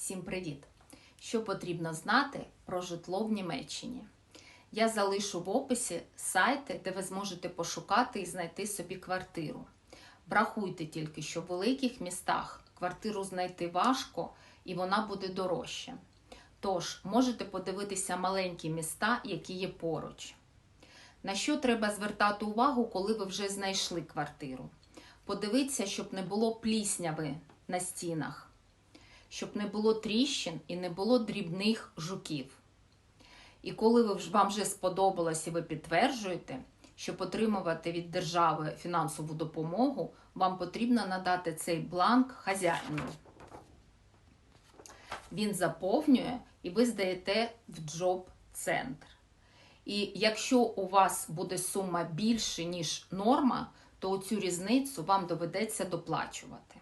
Всім привіт! Що потрібно знати про житло в Німеччині? Я залишу в описі сайти, де ви зможете пошукати і знайти собі квартиру. Врахуйте тільки, що в великих містах квартиру знайти важко і вона буде дорожча. Тож можете подивитися маленькі міста, які є поруч. На що треба звертати увагу, коли ви вже знайшли квартиру? Подивіться, щоб не було плісняви на стінах, щоб не було тріщин і не було дрібних жуків. І коли ви вам вже сподобалось і ви підтверджуєте, щоб отримувати від держави фінансову допомогу, вам потрібно надати цей бланк хазяїну. Він заповнює і ви здаєте в джоб-центр. І якщо у вас буде сума більше, ніж норма, то цю різницю вам доведеться доплачувати.